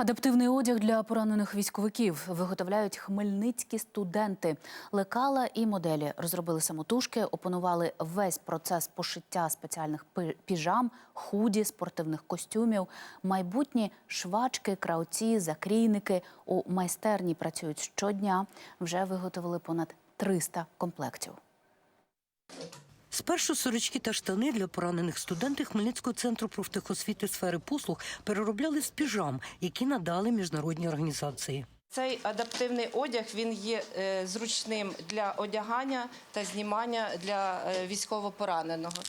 Адаптивний одяг для поранених військовиків виготовляють хмельницькі студенти. Лекала і моделі розробили самотужки, опанували весь процес пошиття спеціальних піжам, худі, спортивних костюмів. Майбутні швачки, крауці, закрійники у майстерні працюють щодня. Вже виготовили понад 300 комплектів. Спершу сорочки та штани для поранених студентів Хмельницького центру профтехосвіти сфери послуг переробляли з піжам, які надали міжнародні організації. Цей адаптивний одяг він є е, зручним для одягання та знімання для е, військовополоненого.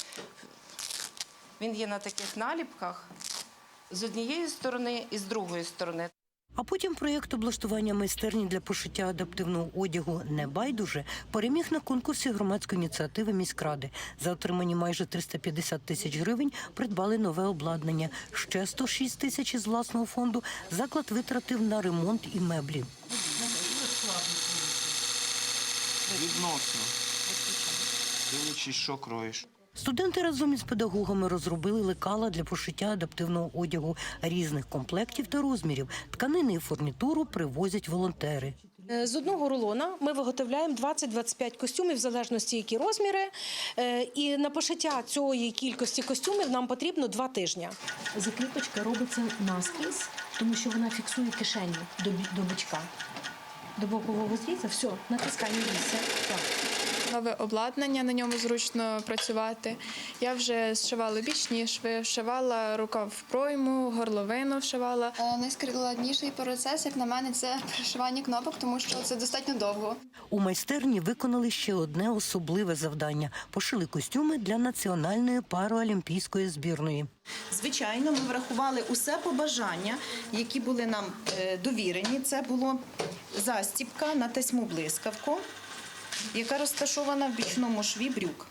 Він є на таких наліпках з однієї сторони і з другої сторони. А потім проєкт облаштування майстерні для пошиття адаптивного одягу не байдуже переміг на конкурсі громадської ініціативи міськради. За отримані майже 350 тисяч гривень придбали нове обладнання. Ще 106 тисяч із власного фонду заклад витратив на ремонт і меблі. Відносно. Дивлячись, що кроєш. Студенти разом із педагогами розробили лекала для пошиття адаптивного одягу різних комплектів та розмірів. Тканини і фурнітуру привозять волонтери. Е, З одного рулона ми виготовляємо 20-25 костюмів, в залежності які розміри. Е, І на пошиття цієї кількості костюмів нам потрібно два тижні. Закріпочка робиться наскрізь, тому що вона фіксує кишені до, бі- до бичка. До бокового зріза, все. Так. Нове обладнання, на ньому зручно працювати. Я вже зшивала бічні шви, вшивала рукав в пройму, горловину вшивала. Е, Найскладніший процес, як на мене, це пришивання кнопок, тому що це достатньо довго. У майстерні виконали ще одне особливе завдання: пошили костюми для національної параолімпійської збірної. Звичайно, ми врахували усе побажання, які були нам е, довірені. Це було застіпка на тесьму блискавку, яка розташована в бічному шві брюк.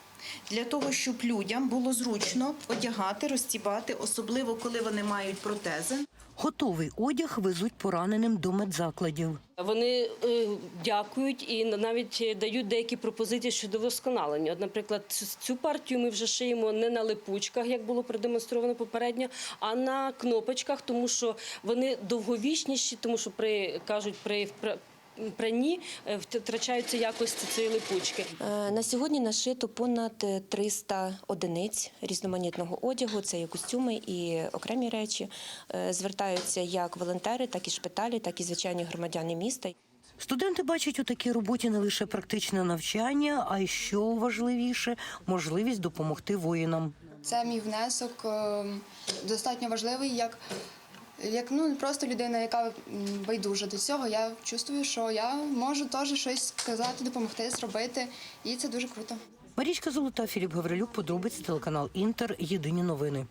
Для того, щоб людям було зручно одягати, розстібати, особливо коли вони мають протези. Готовий одяг везуть пораненим до медзакладів. Вони е, дякують і навіть дають деякі пропозиції щодо вдосконалення. От, наприклад, цю- партію ми вже шиємо не на липучках, як було продемонстровано попередньо, а на кнопочках, тому що вони довговічніші, тому що при кажуть при пранні е, втрачаються якості цієї липучки. Е, На сьогодні нашито понад е, 300 одиниць різноманітного одягу. Це і костюми, і окремі речі. Е, Звертаються як волонтери, так і шпиталі, так і звичайні громадяни міста. Студенти бачать у такій роботі не лише практичне навчання, а й що важливіше можливість допомогти воїнам. Це мій внесок е, достатньо важливий, як, як ну, просто людина, яка байдужа до цього. Я чувствую, що я можу теж щось сказати, допомогти, зробити, і це дуже круто. Марічка Золота, Філіп Гаврилюк, подробиці телеканал Інтер. Єдині новини.